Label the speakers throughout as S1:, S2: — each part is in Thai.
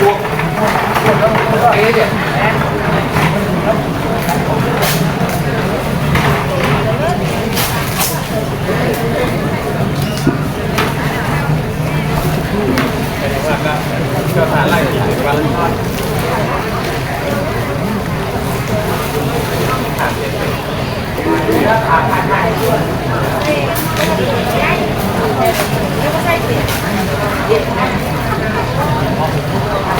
S1: vuông cái kìa cho thả lại thì được ba lần Thank you.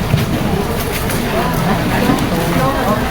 S1: Okay.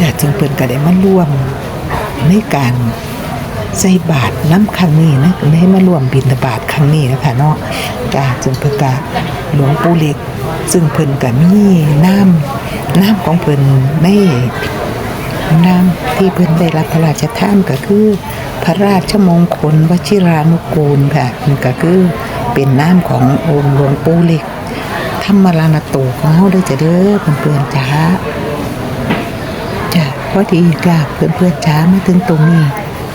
S1: จะจึงเพิ่นก็ได้มาร่วมในการใส่บาตรน้ำครั้งนี้นะได้มาร่วมบิณฑบาตครั้งนี้นะคะเนาะจ้าจึงเพิ่นก็หลวงปู่เล็ก ซึ่งเพิ่นก็มีน้ำน้ำของเพิ่นใน น้ำที่เพิ่นได้รับพระราชทานก็คือ พระราชมงคลวชิรานุกูลค่ะมันก็คือเป็นน้ำขององค์หลวงปู่เล็กธรรมรานโตของเฮาได้จะเด้อเพื่อนๆจ้าจ้ะพอดีจ้ะเพื่อนเพื่อนๆจ้ามาถึงตรงนี้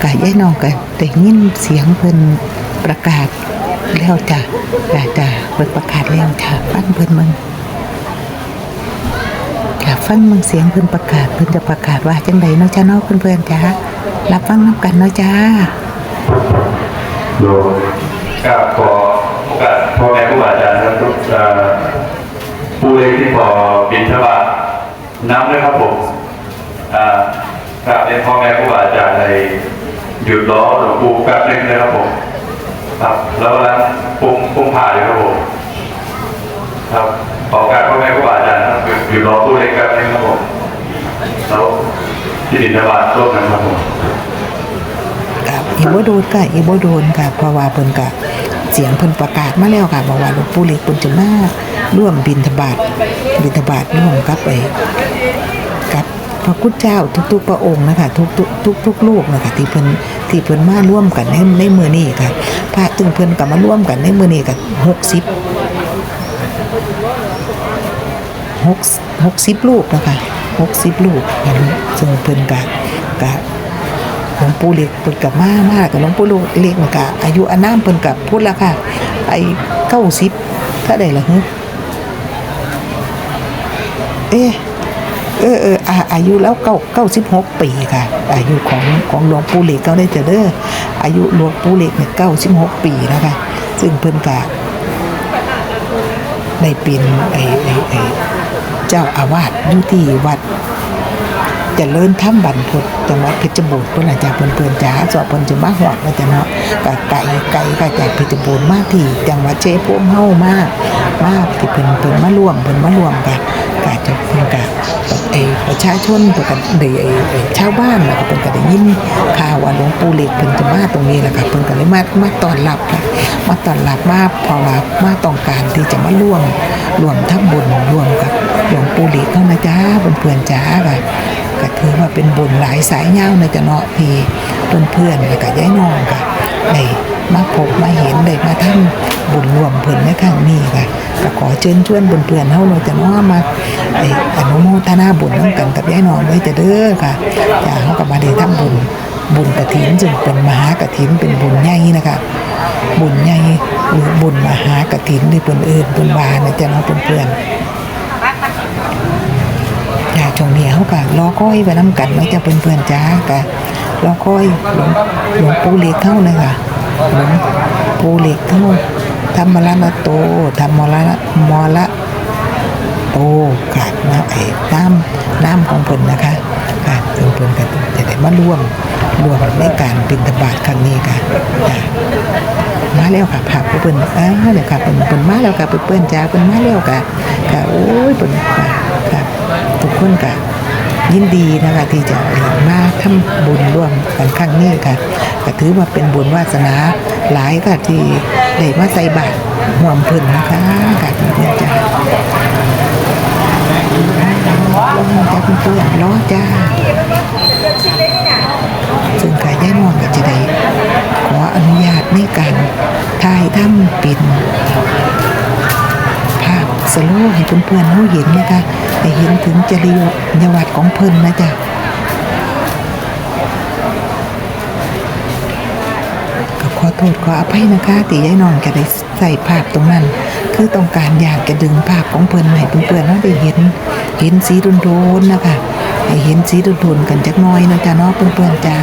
S1: กะยายน้องกะได้ยินเสียงเพิ่นประกาศแล้วจ้ะจ้ะจ้ะเพิ่นประกาศแล้วจ้ะฟังเพิ่นมึง จ้ะฟังมึงเสียงเพิ่นประกาศเพิ่นจะประกาศว่าจังใดเนาะจ้าเนาะเพื่อนเพื่อนๆจ้ารับฟังน้ำกันเนาะจ้า
S2: โดยก็ขอโอกาสพ่อแม่ครูบาอาจารย์ครับทุกผู้เล็กที่พอบินทบาทน้ำด้วยครับผมอ่ากราบเรียนพ่อแม่ครูบาอาจารย์ในหยุดล้อหลวงปู่แป๊บนึงนะครับผมครับแล้วนั้นปุ่มปุ่มผ่าอยู่ครับผม ครับขออการพ่อแม่ครูบาอาจารย์ครับหยุดหยุดล้อผู้เล็กแป๊บนึงครับผมแล้วที่บินบาทร่วมกันครับผม
S1: กับอีโบโดนกับอีโบโดนค่ะเพราะว่าเพิ่นกะเสียงเพิ่นประกาศมาแล้วค่ะบอกว่าหลวงปู่เล็กเพิ่นจะมาร่วมบิณฑบาตบิณฑบาตร่วมกับไอ้กับพระคุณเจ้าทุกๆพระองค์นะคะทุกๆทุกๆลูกนะคะที่เพิ่นที่เพิ่นมาร่วมกันในในมือนี้ค่ะพระจึงเพิ่นก็มาร่วมกันในมือนี้ก็ 60 6 60ลูกนะคะ60ลูกซึ่งเพิ่นก็ก็ลวงปู่เล็กเพิ่นกับมามากหลวงปู่เล็กมันก็อายุอานามเพิ่นกับพูดแล้วค่ะ ไอ้90ถ้าได้ละฮึเอ๊ะเออเอออาอายุแล้วเก้าเก้าสิบหกปีค่ะ อายุของของหลวงปู่เล็กเขาได้เจอเด้ออายุหลวงปู่เล็กเนี่ยเก้าสิบหกปีนะคะซึ่งเพิ่นกะ ได้เป็นไอ้ไอ้ไอ้เจ้าอาวาสอยู่ที่วัดจะเลื่อนถ้ำบันพดจังหวัดเพชรบูรณ์เพิ่นอาจารย์เพื่อนเพิ่นจ๋าสอบเพื่อนจะมาหอดมาจะเนาะ ก็ไกลไกลก็จากเพชรบูรณ์มาที่จังหวัดชัยภูมิเฮามากมากที่เพิ่นเพิ่นมาร่วมเพิ่นมาร่วมกันก็จะเพิ่นก็ไอประชาชนเพิ่นก็ได้ไอ้ไอ้ชาวบ้านแล้วก็เพิ่นก็ได้ยินข่าวว่าหลวงปู่เหล็กเพิ่นจะมาตรงนี้แหละค่ะเพิ่นก็เลยมามาตอนรับค่ะมาตอนรับมาเพราะว่ามาต้องการที่จะมาร่วมร่วมทำบุญร่วมกับหลวงปู่เหล็กเฮานะจ๊ะเพื่อนๆจ๋าค่ะก็ถือว่าเป็นบุญหลายสายเงาในจะเนาะพี่เพื่อนๆแล้วก็ย้ายน้องค่ะ ได้มาพบมาเห็นได้มาทำบุญรวมเพิ่อนในครั้งนี้ค่ะก็ขอเชิญชวนเพื่อนๆเฮาเนาจะนาะมาไอ้อนุโมทนาบุญนํกันกับย้ายน้องไว้จะเด้อค่ะจ้าเฮาก็มาได้ทำบุญบุญกฐินจึงเป็นมหากฐินเป็นบุญใหญ่นะคะบุญใหญ่หรือบุญมหากฐินที่เพิ่นอิ้นเพิ่นว่านะจ๊ะเนาะเพื่อนๆจ้าช่วงนี้เขาก็รอคอยไปน้ำกันเนาะจ้าเพื่อนๆจ้าก็ รอคอยหลวงหลวงปู่เล็กเท่าเลยค่ะหลวงปู่เล็กเท่าธรรมรณโตธรรมรณมรโตค่ะนะไอ้น้ำน้ำของเพิ่นนะคะค่ะซึ่งเพิ่นก็จะได้มาร่วมร่วมในการบิณฑบาตครั้งนี้ค่ะจ้ามาแล้วค่ะผักเพิ่นอ่าเดี๋ยวค่ะเพิ่นเพิ่นมาแล้วค่ะเพิ่นๆจ้าเพิ่นมาแล้วค่ะค่ะโอ้ยเพิ่นค่ะค่ะทุกคนก็ ยินดีนะคะที่จะมาทำบุญร่วมกันครั้งนี้ค่ะก็ถือว่าเป็นบุญวาสนาหลายค่ะที่ได้มาใส่บาตรห่วมเพิ่นนะคะค่ะเพื่อนจ้าลงจ้าเพื่อนๆล้อจ้าซึ่งขายย่ายมองก็จะได้ขออนุญาตในการถ่ายทำเป็นภาพสโลให้เพื่อนๆเขาเห็นนะคะ ให้เห็นถึงจริยวัตรของเพิ่นนะจ๊ะก็ขอโทษขออภัยนะคะที่ยายน้องจะได้ใส่ภาพตรงนั้น คือต้องการอยากจะดึงภาพของเพิ่นให้เพื่อนๆเขาได้เห็น เห็นสีโดนๆนะคะให้เห็นสีโดนๆกันจักน้อยนะจ๊ะเนาะเพื่อนๆจ้า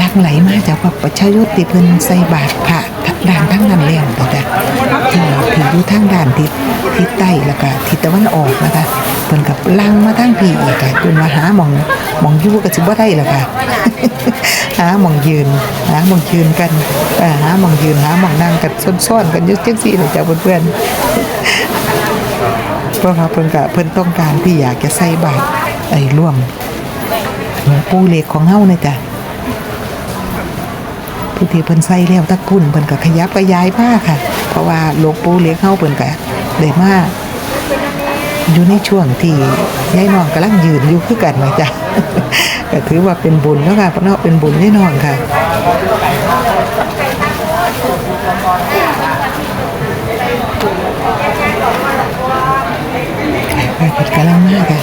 S1: ลักไหลมาจากว่าประชายุทธ์ที่เพิ่นใส่บาตรพระด่านทั้งนั้นแล้วแต่ที่ที่อยู่ทางด่านทิศทิศใต้แล้วก็ทิศตะวันออกนะคะเพิ่นกับลังมาทางพี่อีกค่ะจนมาหาหมองหมองยู่ก็สิบ่ได้แล้วค่ะหาหมองยืนหาหมองยืนกันเอ่หาหมองยืนหาหมองนั่งกันซ่อนๆกันอยู่จังซี่เลยจ้ะเพื่อนๆเพราะว่าเพิ่นก็เพิ่นต้องการที่อยากจะใส่บาตรไอ้ร่วมหลวงปู่เล็กของเฮาเนะจ๊ะ ผู้ที่เพิ่นใส่แล้วตักพุ่นเพิ่นก็ขยับขยายผ้าค่ะ เพราะว่าหลวงปู่เลี้ยงเฮาเพิ่นก็ได้มาอยู่ในช่วงที่ยายน้องกำลังยืนอยู่คือกันนะจ๊ะก็ถือว่าเป็นบุญแล้วค่ะเพราะเนาะเป็นบุญยายน้องค่ะเพิ่นกำลังมากค่ะ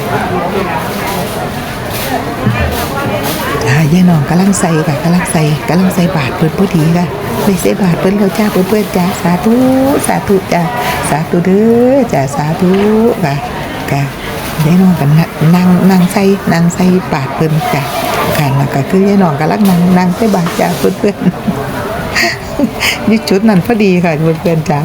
S1: ยายน้องกำลังใส่ค่ะกำลังใส่กำลังใส่บาทเพิ่นพอดีค่ะไปใส่บาทเพิ่นแล้วจ้าเพิ่นเพิ่นจ้าสาธุสาธุจ้าสาธุเด้อจ้าสาธุค่ะค่ะยายน้องกันนั่งนั่งใส่นั่งใส่บาทเพิ่นจ้าค่ะแล้วก็คือยายน้องกำลังนั่งนั่งใส่บาทจ้าเพิ่นเพิ่นนี่ชุดนั้นพอดีค่ะเพิ่นเพิ่นจ้า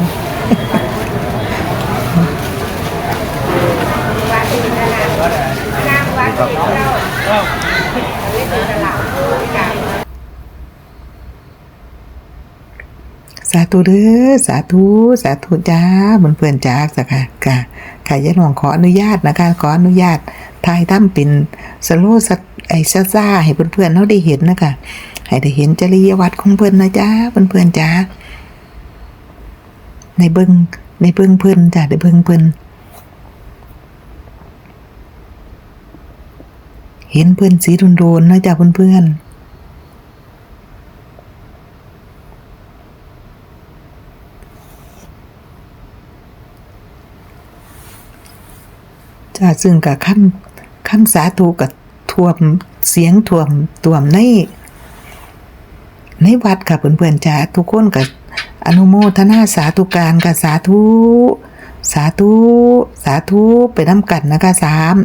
S1: สาธุเด้อสาธุสาธุจ้าเพื่อนเพื่อนๆจ้าสักค่ะค่ะค่ะยายหลวงขออนุญาตนะคะขออนุญาตถ่ายทำเป็นสโลว์สักไอ้ซ่าให้เพื่อนๆเขาได้เห็นนะคะให้ได้เห็นจริยวัตรของเพื่อนนะจ้าเพื่อนเพื่อนๆจ้าในเบิงในเบิงเพื่อนจ้าในเบิงเพื่อนเห็นเพื่อนสีโดนๆนะจ้าเพื่อนเพื่อนๆ จ้าซึ่งกับคำคำสาธุกับท่วมเสียงท่วมท่วมในในวัดค่ะเพื่อนๆจ้าทุกคนกับอนุโมทนาสาธุการกับสาธุสาธุ สาธุ ไปน้ำกันนะคะสาม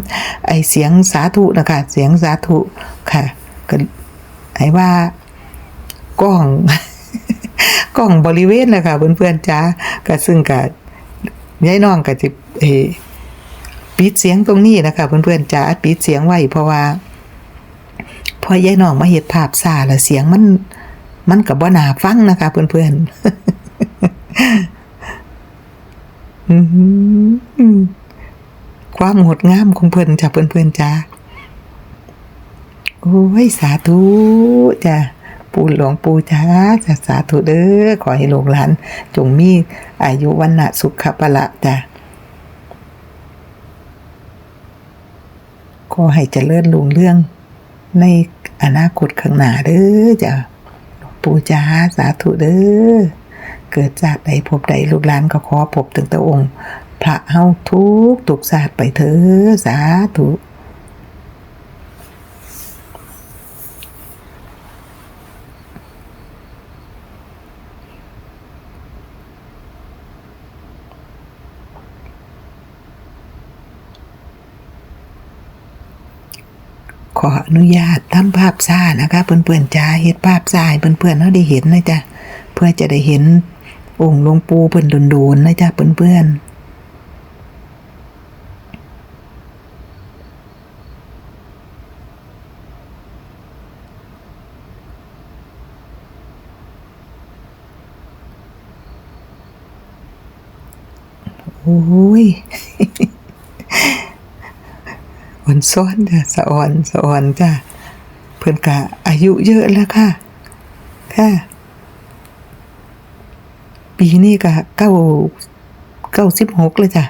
S1: ไอเสียงสาธุนะคะ เสียงสาธุค่ะก็ไอว่ากล้อง กล้องบริเวณนะคะเพื่อนๆจ้าก็ซึ่งกับยายน้องกับจิเอ ปิดเสียงตรงนี้นะคะ เพื่อนๆจ้าปิดเสียงไว้เพราะว่าพอยายน้องมาเห็ดภาพซาแล้วเสียงมัน มันกับบ่นาฟังนะคะ เพื่อนๆความงดงามของเพื่อนจ้ะเพื่อนๆจ้าโอ้ยสาธุจ้ะปูหลวงปูจ้าจ้ะสาธุเด้อขอให้ลูกหลาน จงมีอายุวันนะสุขภละจ้ะ ขอให้เจริญรุ่งเรื่อง ในอนาคตข้างหน้าเด้อจ้ะปู่จ้าสาธุเด้อ เกิดจากใดพบใดลูกหลานก็ขอพบถึงตะองค์ พระเฮาทุกทุกศาสตร์ไปเถอสาธุ ขออนุญาตทำภาพซ่านะคะ เพื่อนๆจ้าเห็ดภาพซ่าให้เพื่อนๆเขาได้เห็นนะจ๊ะเพื่อจะได้เห็นองค์หลวงปู่เพิ่นโดนๆนะจ๊ะเพื่อนๆโอ้ย อ่อน ซ้อนจ้ะสะอ่อนสะอ่อนจ้ะเพิ่อนกะอายุเยอะแล้วค่ะ ค่ะ ปีนี้ก็เก้าเก้าสิบหกเลยจ้ะ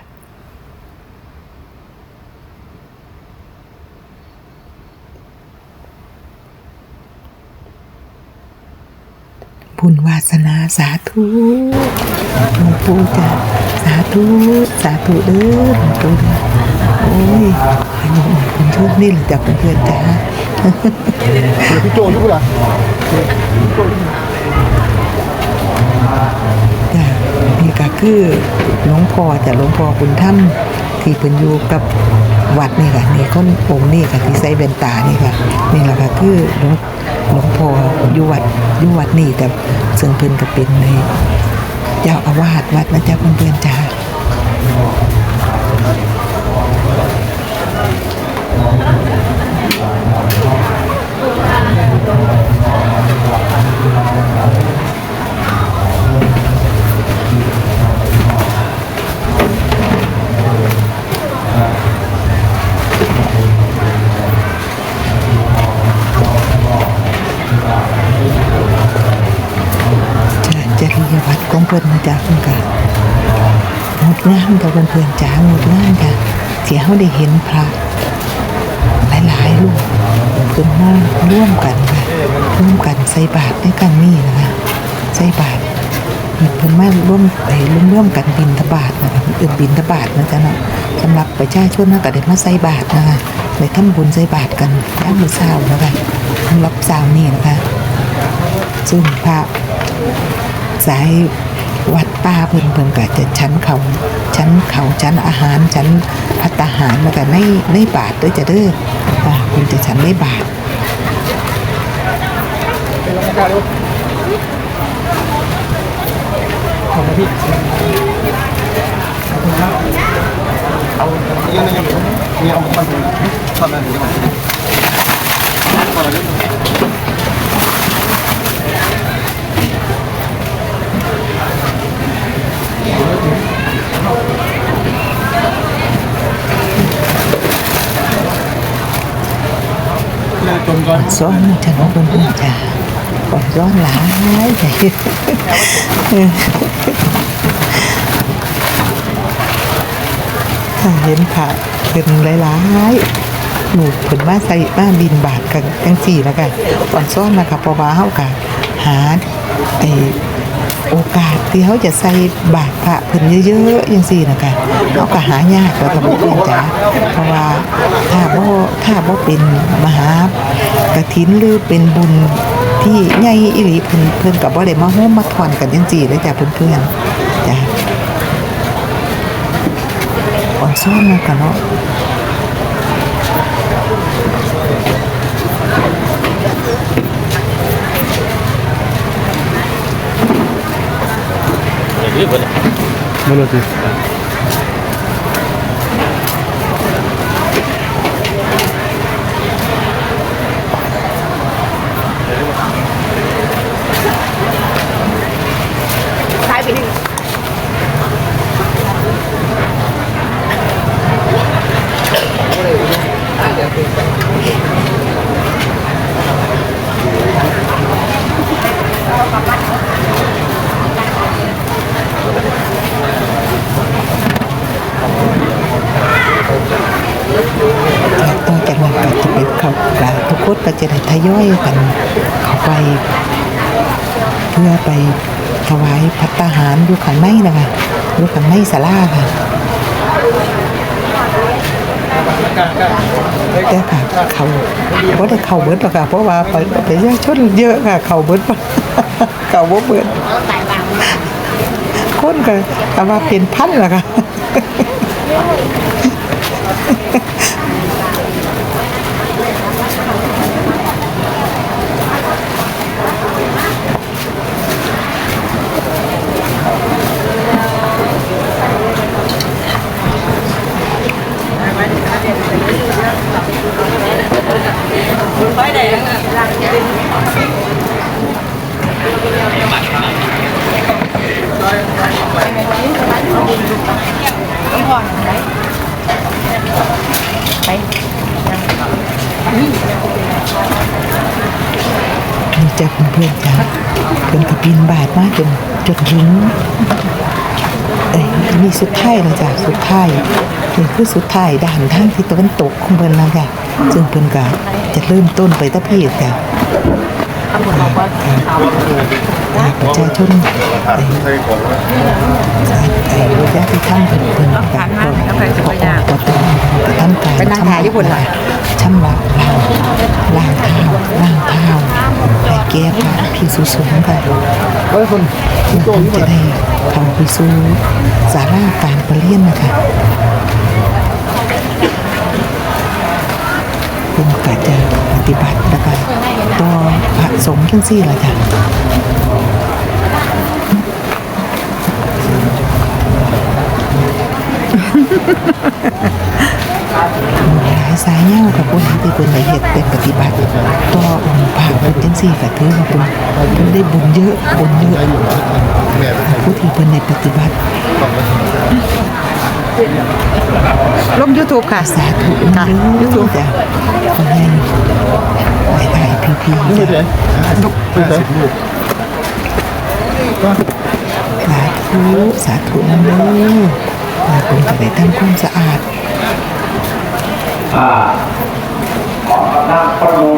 S1: บุญวาสนาสาธุหลวงปู่จ้ะสาธุ สาธุเด้อหลวงปู่เด้อ โอ้ยให้หนูเป็นโชคนี่แหละจ้ะเพื่อนๆจ้ะ
S3: พี่โจอยู่ล่ะ
S1: จ้ะนี่ก็คือหลวงพ่อจ้ะหลวงพ่อคุณถ้ำที่เป็นอยู่กับวัดนี่ค่ะนี่คนองค์นี่ค่ะที่ใส่แว่นตานี่ค่ะนี่แหละค่ะคือหลวงหลวงพ่ออยู่วัดอยู่วัดนี่แต่ซึ่งเพิ่นก็เป็นในเจ้าอาวาสวัดนะจ๊ะเพื่อนๆจ้า พิ่นนะจ๊ะเพิ่นก็งดงามจ้ะเพื่อนๆจ้างดงามจ้ะที่เฮาได้เห็นพระหลายๆรูปเพิ่นมาร่วมกันค่ะร่วมกันใส่บาตรในครั้งนี้นะคะใส่บาตรเพิ่นมาร่วมไปร่วมกันบิณฑบาตนะคะเอิ้นบิณฑบาตนะจ๊ะเนาะสำหรับประชาชนนะก็ได้มาใส่บาตรนะคะได้ทำบุญใส่บาตรกันยามมื้อเช้านะคะสำหรับเช้านี้นะคะซึ่งพระสาย วัดป้าเพิ่นเพิ่นก็จะชั้นเขาชั้นเขาชั้นอาหารชั้นพัตตาหารแล้วก็ในในบาทด้วยจะเด้ออ่าเพิ่นจะชั้นในบาท
S3: ขอบคุณพี่เอาเรื่องนี้นี่เอามันทำอะไรดีกว่าทำอะไรดีจมก่อน
S1: ซ้อนจะน้องเพิ่นเพิ่นจ้าก่อน ซ้อนหลายจ้ะถ้าเห็นพระเป็นหลายหนูเพิ่นมาใส่มาบินบาทกันจังซี่แล้วกันก่อนซ้อนนะคะเพราะว่าเฮาก็หาไอ้ โอกาสที่เขาจะใส่บาตรพระเพิ่นเยอะๆย่างซี่นะคะเขาก็หายากแล้วก็บ่เพื่อนจ้าเพราะว่าถ้าบ่ถ้าบ่เป็นมหากฐินหรือเป็นบุญที่ใหญ่อีหลีเพิ่นเพิ่นก็บ่ได้มาโฮมมาถอนกันจังซี่เลยจ้ะเพื่อนๆจ้ะอ่อนซ้อนนะกันเนาะ
S3: Melody.
S1: ต่อจากนั้นก็จะเป็นเขากาทุกคนก็จะได้ท ย่อยกันเข้าไป เพื่อไปถวายพัตตาหารอยู่ข้างในนะคะอยู่ข้างในศาลาค่ะแต่ค่ะเขาบ่ได้เขาเบิดหรอกค่ะเพราะว่าไปไปยากชนเยอะค่ะ เขาเบิดเขาบ่เบิดคนก็แต่ว่าเป็นพันล่ะค่ะ นี่จะเพื่อนๆจ้าเพื่อนกับบินบาทมากจนจนถึงเอ้ยนี่สุดท้ายแล้วจ้ะสุดท้ายนี่คือสุดท้ายด่านทางที่ตะวันตกของเพิ่นแล้วค่ะ ซึ่งเพิ่นก็จะเริ่มต้นไปตะพี่จ้ะอ่าประชาชนไอ้ไอ้ระยะที่ท่านเพิ่นเพิ่นก็ก็ก็ต้องก็ทำการ
S4: ไปนั่งถ่ายญี่ปุ่นเหรอ
S1: ชำระล้างล้างเท้าล้างเท้าให้แก้ผ้าพิสุสงฆ์ค่ะ
S3: Oi, Fon.
S1: เพื่อที่จะได้เข้าไปสู่สาราการประเรียนนะคะ คุณก็จะปฏิบัตินะคะต่อพระสงฆ์ทั้งสี่ละจ้ะหลายสายเงากับคนที่เป็นละเอียดเป็นปฏิบัติต่อองค์พระเป็นจังสี่ก็ถือว่าเป็นเป็นได้บุญเยอะบุญเยอะผู้ที่เป็นในปฏิบัติ
S4: ลง YouTube ค่ะ
S1: สาธุนะยูทูบจ้ะขอให้ไว้ไอ้พี่พี่ๆจ้ะ
S3: Oi,
S1: สาธุสาธุนั่นเด้อมาคุณจะได้ทำความสะอาด
S2: อ่าขอกำลังประมง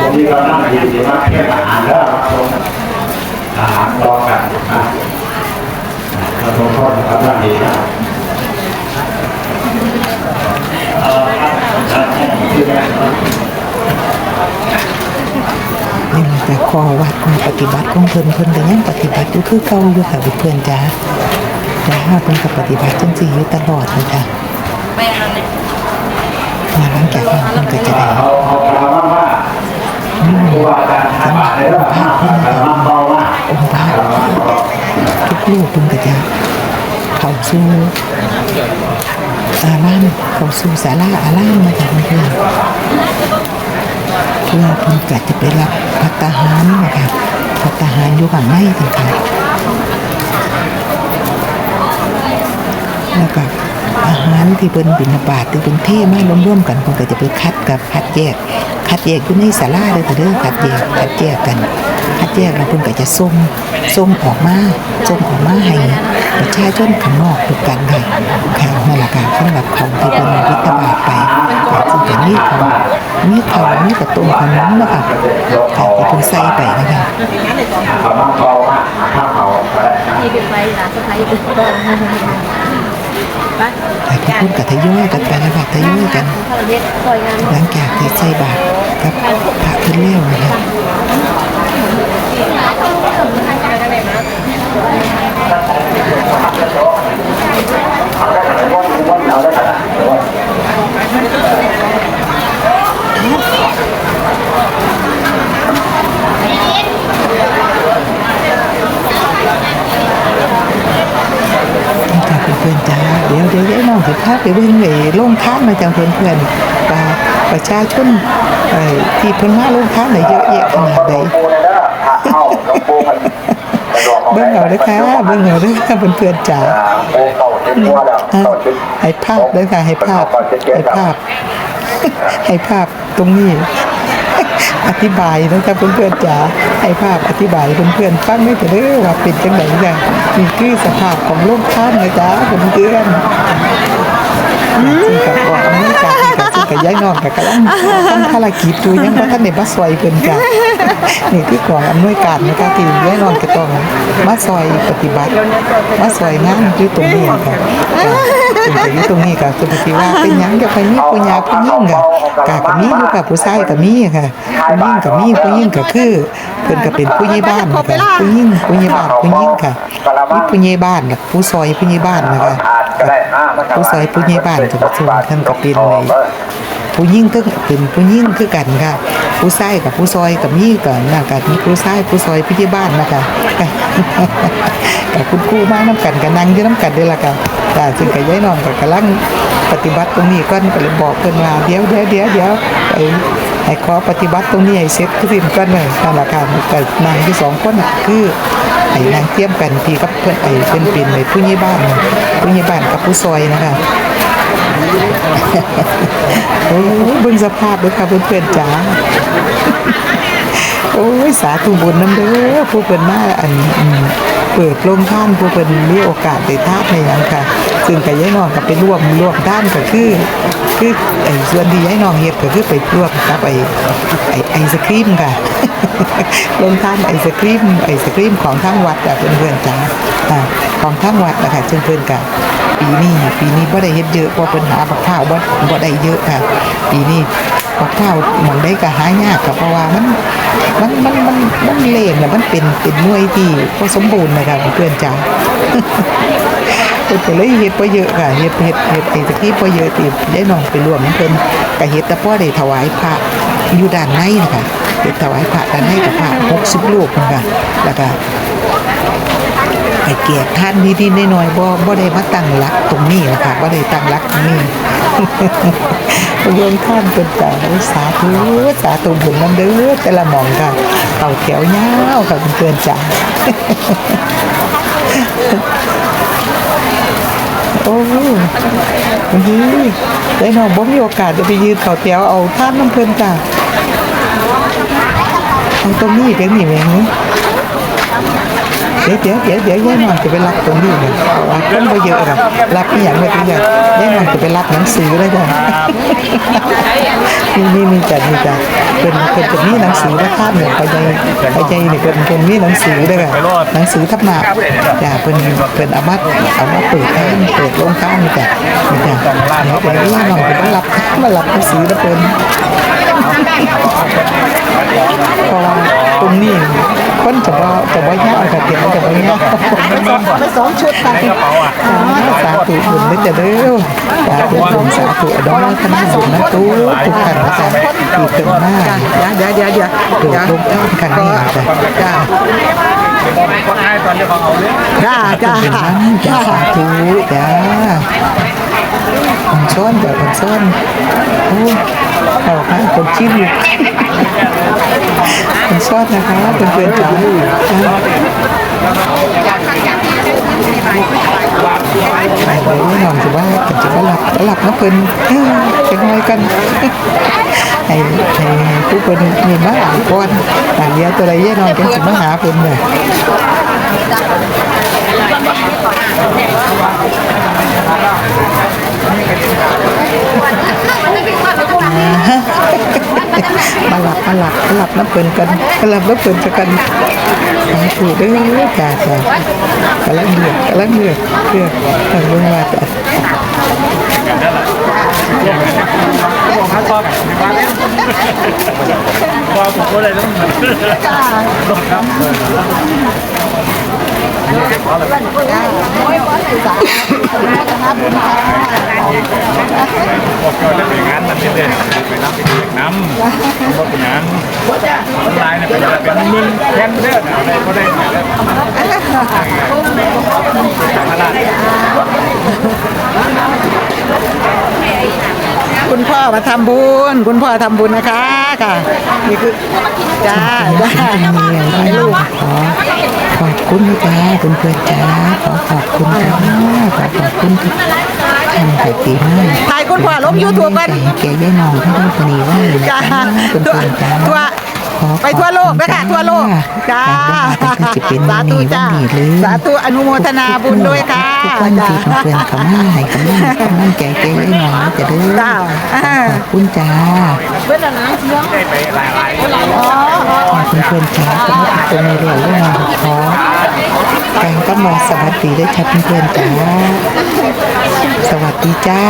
S2: ผมมีกำลังดีดีมาแค่อาหารแล้วครับผมอาหารรอกันอะเราต้องทอดกำลังดีนะเอ่อที่แรก
S1: นี่แหละแต่ข้อวัดข้อปฏิบัติของเพิ่นเพิ่นก็ยังปฏิบัติอยู่คือเก่าอยู่ค่ะเพื่อนจ้าจ้าเพิ่นก็ปฏิบัติจังซี่อยู่ตลอดเลยจ้ะมาหลังจากนั้นเพิ่นก็จะได้
S2: เอาเอาเอามาว่าครูอาจารย์ทำอะไรแล้วทำอยู่
S1: องค์พระทุกลูกเพิ่นก็จะ เข้าสู่อารามเข้าสู่ศาลาอารามนะคะเพื่อนเพื่อเพิ่นก็จะไปรับพัตตาหารนะคะพัตตาหารอยู่ข้างในกันค่ะแล้วก็อาหารที่เพิ่นบิณฑบาตที่เพิ่นเท่มารวมๆกันเพิ่นก็จะไปคัดกับคัดแยก คัดแยกอยู่ในศาลาเลยค่ะเด้อคัดแยกคัดแยกกันคัดแยกแล้วเพิ่นก็จะส่งส่งออกมาส่งออกมาให้ ประชาชนข้างนอกทุกกันค่ะค่ะนั่นแหละค่ะสำหรับของที่เพิ่นบิณฑบาตไปค่ะซึ่งก็มีของมีข้าวมีกระตุ้มขนมนะคะค่ะที่เพิ่นใส่ไปนะคะ
S2: กำลังเบาว่าข้าวเขา
S5: มีเป็นไปหลานสะพ้ายไป
S1: แต่ทุกคนกับทยอยกันไปแล้วค่ะทยอยกัน หลังจากที่ใส่บาตรกับพระขึ้นเลี้ยวนะคะ อนๆจ้าเดียวเดี๋ยวย้ายน้องสิพาไปเบิ่งไอ้โรงทานมาจังเพื่อนๆว่าประชาชนที่เพิ่นมาโรงทานน่ะเยอะแยะขนาดใด เบิ่งเอาเด้อค่ะเบิ่งเอาเด้อค่ะเพื่อนๆจ้าอะให้ภาพเด้อค่ะให้ภาพให้ภาพให้ภาพตรงนี้ อธิบายนะครับเพื่อนๆจ๋าให้ภาพอธิบายเพื่อนๆฟังไม่แต่เด้อว่าเป็นจังไดจ้ะนี่คือสภาพของโลกท่านนะจ๊ะเพื่อนๆซึ่ง กับว่าอเมริกากับซึ่งกับย้ายนอนกับกำลังทำภารกิจอยู่ยังบ่ทันได้มาซอยเพิ่นจ้ะนี่คือของอำนวยการนะคะที่ย้ายนอนก็ต้องมาซอยปฏิบัติมาซอยงานอยู่ตรงนี้ค่ะซึ่งก็อยู่ตรงนี้ก็คือปฏิว่าเป็นยังจะไปมีปัญญาผู้หญิงค่ะกะก็มีอยู่ค่ะผู้ชายก็มีค่ะผู้หญิงก็มีผู้หญิงก็คือเพิ่นก็เป็นผู้ใหญ่บ้านนะคะผู้หญิงผู้ใหญ่บ้านผู้หญิงค่ะมีผู้ใหญ่บ้านกับผู้ซอยผู้ใหญ่บ้านนะคะผู้ซอยผู้ใหญ่บ้านถึงส่วนท่านก็เป็นในผู้หญิงถึงเป็นผู้หญิงคือกันค่ะ ผู้ชายกับผู้ซอยกับมีก็น่าก็มีผู้ชายผู้ซอยผู้ใหญ่บ้านนะคะกับคุณครูมาน้ำกันกับนั่งอยู่น้ำกันเด้อล่ะค่ะจ้าซึ่งกับยายน้องก็กำลังปฏิบัติตรงนี้ก่อนก็เลยบอกเพิ่นว่าเดี๋ยวเดี๋ยวเดี๋ยวเดี๋ยวไอ้ไอ้ขอปฏิบัติตรงนี้ให้เสร็จสิ้นก่อนเลยนั่นละค่ะก็นั่งอยู่สองคนคือไอ้นางเทียมกันพี่กับเพื่อนไอ้เพิ่นเป็นไอ้ผู้ใหญ่บ้านผู้ใหญ่บ้านกับผู้ซอยนะคะ โอ้ยเบิ่งสภาพเด้อค่ะเพื่อนๆจ๋าโอ้ยสาธุบุญน้ำเด้อผู้เพิ่นมาอันเปิดโรงท่านผู้เพิ่นมีโอกาสได้ทานในยังค่ะ ซึ่งก็ยายน้องก็ไปร่วมร่วมท่านก็คือคือไอ้ส่วนที่ยายน้องเฮ็ดก็คือไปร่วมกับไอ้ไอ้ไอศครีมค่ะโรงท่านไอศครีมไอศครีมของทางวัดอะเพื่อนๆจ๋าอ่าของทางวัดนะคะเพิ่อนก็ ปีนี้ปีนี้บ่ได้เฮ็ดเยอะเพราะเพิ่นหาบักข้าวบ่บ่ได้เยอะค่ะ ปีนี้บักข้าวหมองได้ก็หายากครับเพราะว่ามันมันมันมันมันเลนน่ะมันเป็นเป็นหน่วยที่บ่สมบูรณ์นะครับเพื่อนจ๋าเพิ่นก็เลยเฮ็ดบ่เยอะค่ะเฮ็ดเฮ็ดเฮ็ดไอ้ตะกี้บ่เยอะที่ได้น้องไปร่วมนเพิ่นก็เฮ็ดแต่พอได้ถวายพระอยู่ด้านในนะคะเฮ็ดถวายพระด้านในกับพระ60ลูกนะคะแล้วก็ ไอ้เกียรติท่านนิดๆหน่อยๆบ่บ่ได้มาตั้งหลักตรงนี้นะคะบ่ได้ตั้งหลักตรงนี้รวมท่านเป็นจ่าสาธุสาธุบุญน้ำเด้อแต่ละหมองค่ะเต่าแถวยาวค่ะเพื่อนๆจ้าโอ้ยได้น้องบ่มีโอกาสจะไปยืนเขาแถวเอาท่านน้ำเพิ่นจ้าเอาตรงนี้เป็นนี่แม่ง เดี๋ยวเดี๋ยวเดี๋ยวเดี๋ยวยายนอนจะไปรับตรงนี้เลยเพราะว่าคนบ่เยอะหรอกรับอีหยังเลยทุกอย่างยายนอนจะไปรับหนังสือเลยจ้ะนี่นี่นี่จัดนี่จัดเป็นเป็นจะมีหนังสือราคาเนี่ยไปใจไปใจเนี่ยเป็นเป็นมีหนังสือด้วยค่ะหนังสือทับหมากจ้ะเป็นเป็นอามัดเอามาเปิดข้างเปิดลงข้างนี่จ้ะนี่จ้ะเดี๋ยวเป็นองหน่อยเป็นมารับมารับหนังสือแล้วเป็นเพราะว่าตรงนี้ คนจะว่าจะว่ายากค่ะเดี๋ยวจะว่ายากไปสองชุดไปสาธุบุญเลยจะเด้อสาธุบุญสาธุดอกคณะบุญนะตู้ทุกท่านนะจ๊ะที่เกิดมา
S4: เดี๋ยวเดี๋ยวเดี๋ยวเดี๋ยว
S1: เกิดลงท่านครั้งนี้นะจ๊ะ
S4: จ้าจ้าจ้า
S1: เป็นน้ำจ้าสาธุจ้าคนซ้อนจ้ะคนซ้อนโอ้เอาค่ะคนชิ้นอยู่ คนซ้อนนะคะเป็นเพื่อนๆจ้าไปเลยแน่นอนจะว่ากันจะว่าหลับก็หลับนะเพิ่นเอ้อจะน้อยกันให้ให้ผู้เพิ่นมีมาอ่านก่อนอ่านเดียวตัวใดแน่นอนกันสิมาหาเพิ่นเนี่ย หลับมาหลับมาหลับน้ำเปินกันมาหลับน้ำเปินจะกันสาธุเด้อจ้าจ้ากำลังเลือกกำลังเลือกเลือกทางเบิ่งว่าจะ
S6: บ อกเกิดแล้วเป็นงานมันนี่เลยไปรับไปดื่มน้ำรถเป็นงานคนลายเนี่ยเป็นอะไรเป็นมึนแคนเลือดอะไรก็ได้เนี่ยจังหวัด
S4: คุณพ่อมาทำบุญ คุณพ่อทำบุญนะคะค่ะนี่คือจ้าจ้า
S1: มีอะไรให้ลูกขอขอบคุณนะจ้าคุณเพื่อนจ้าขอขอบคุณจ้าขอขอบคุณทุกท่านแต่ตีมาก
S4: ถ่ายคุณพ่อลง YouTube กัน
S1: แกย่น้องทั้งทั้งคนนี้ว่านะ
S4: จ้า
S1: จ้าคุณ
S4: ทั่ว
S1: เพื่อนจ้า
S4: ทั่ว
S1: ขอ
S4: ไปทั่วโลกนะคะทั่วโลกจ้า
S1: จะเป็น
S4: สาธุ
S1: วันนี้
S4: จ้า
S1: วันนี้เลย
S4: สาธุอนุโมทนาบุญด้วยค่ะ
S1: ทุกวันที่น้องเพื่อนเขามาให้กำลังกำลังใจแกย่น้องจะเด้อ
S4: จ้า
S1: ขอบคุณจ้า
S6: ได้ไปหลายหลาย
S1: ขอบคุณเพื่อนจ้าสำหรับตัวในเรื่องเรื่องขอการก็มาสวัสดีด้วยค่ะเพื่อนๆจ้าสวัสดีจ้า